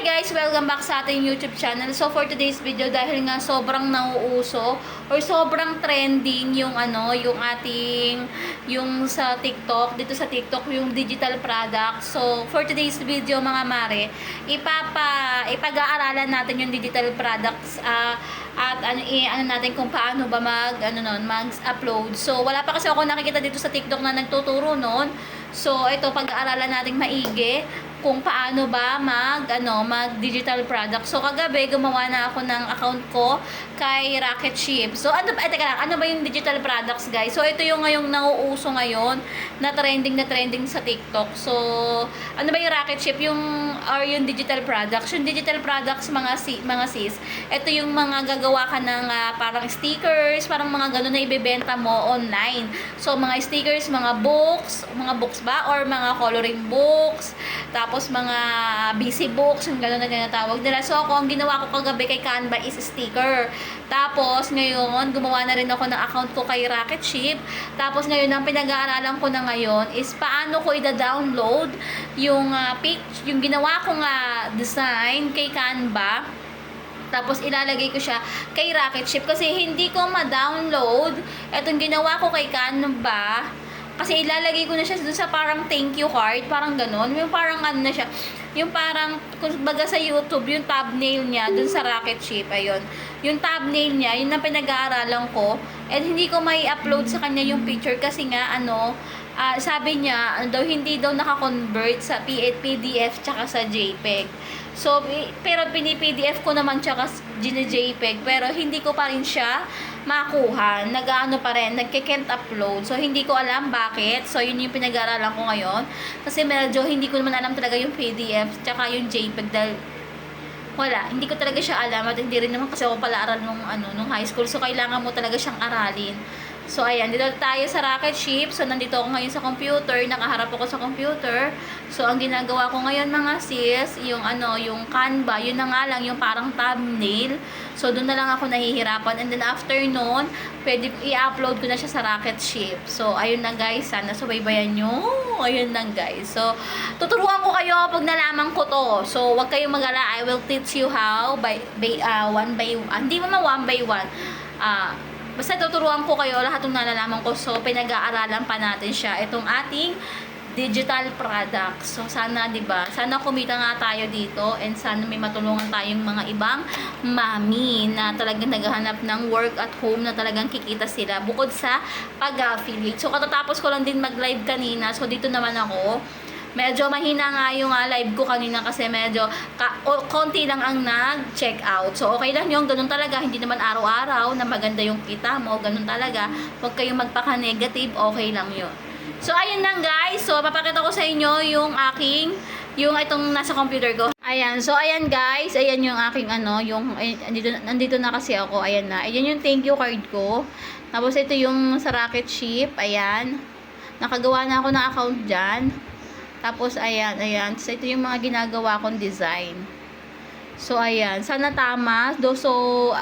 Hi guys! Welcome back sa ating YouTube channel. So for today's video, dahil nga sobrang nauuso or sobrang trending yung ano, yung ating, yung sa TikTok, dito sa TikTok, yung digital product. So for today's video mga mare, ipapa, ipag-aaralan natin yung digital products ah, at ano, i, ano natin kung paano ba mag, ano nun, mag-upload. So wala pa kasi ako nakikita dito sa TikTok na nagtuturo nun. So ito, pag-aaralan natin maigi kung paano ba mag ano mag digital product. So kagabi gumawa na ako ng account ko kay Rocket Ship. So ano ba eh, teka lang, ano ba yung digital products guys? So ito yung ngayong nauuso ngayon na trending na trending sa TikTok. So ano ba yung Rocket Ship yung or yung digital products? Yung digital products mga si, mga sis. Ito yung mga gagawa ka ng ah, parang stickers, parang mga ganun na ibebenta mo online. So mga stickers, mga books, mga books ba or mga coloring books, tapos mga busy books, yung gano'n na tinatawag nila. So ako, ang ginawa ko kagabi kay Canva is sticker. Tapos ngayon, gumawa na rin ako ng account ko kay Rocket Ship. Tapos ngayon, ang pinag-aaralan ko na ngayon is paano ko i-download yung uh, pic, yung ginawa ko nga design kay Canva. Tapos ilalagay ko siya kay Rocket Ship kasi hindi ko ma-download etong ginawa ko kay Canva kasi ilalagay ko na siya dun sa parang thank you card, parang ganon. Yung parang ano na siya, yung parang, kung baga sa YouTube, yung thumbnail niya, dun sa rocket ship, ayun. Yung thumbnail niya, yun ang pinag-aaralan ko. And hindi ko may upload sa kanya yung picture kasi nga, ano, ah, sabi niya, ano daw, hindi daw naka-convert sa PDF tsaka sa JPEG. So, pero pini-PDF ko naman siya kasi JPEG, pero hindi ko pa rin siya makuha. Nag-ano pa rin, nagke-can't upload. So, hindi ko alam bakit. So, yun yung pinag-aaralan ko ngayon. Kasi medyo hindi ko naman alam talaga yung PDF, tsaka yung JPEG dahil wala, hindi ko talaga siya alam at hindi rin naman kasi ako pala aral nung, ano, nung high school. So, kailangan mo talaga siyang aralin. So, ayan, dito tayo sa rocket ship. So, nandito ako ngayon sa computer. Nakaharap ako sa computer. So, ang ginagawa ko ngayon mga sis, yung ano, yung Canva, yun na nga lang, yung parang thumbnail. So, doon na lang ako nahihirapan. And then, after noon, pwede i-upload ko na siya sa rocket ship. So, ayun na guys. Sana subaybayan nyo. Ayun lang guys. So, tuturuan ko kayo pag nalaman ko to. So, wag kayong magala. I will teach you how by, by uh, one by one. Hindi mo na one by one. Ah, Basta tuturuan ko kayo lahat ng nalalaman ko. So, pinag-aaralan pa natin siya. Itong ating digital product. So, sana, di ba Sana kumita nga tayo dito and sana may matulungan tayong mga ibang mami na talagang naghahanap ng work at home na talagang kikita sila bukod sa pag-affiliate. So, katatapos ko lang din mag-live kanina. So, dito naman ako. Medyo mahina nga yung ah, live ko kanina kasi medyo ka, o, konti lang ang nag-check out. So, okay lang yung ganun talaga. Hindi naman araw-araw na maganda yung kita mo. Ganun talaga. Huwag kayong magpaka-negative. Okay lang yun. So, ayun lang guys. So, papakita ko sa inyo yung aking, yung itong nasa computer ko. Ayan. So, ayan guys. Ayan yung aking ano, yung, ay, andito, nandito na kasi ako. Ayan na. Ayan yung thank you card ko. Tapos, ito yung sa rocket ship. Ayan. Nakagawa na ako ng account dyan. Tapos, ayan, ayan. So, ito yung mga ginagawa kong design. So, ayan. Sana tama. Do, so,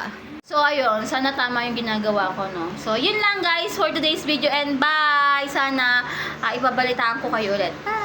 so, ayun. Sana tama yung ginagawa ko, no? So, yun lang, guys, for today's video. And bye! Sana, uh, ibabalitaan ko kayo ulit. Bye!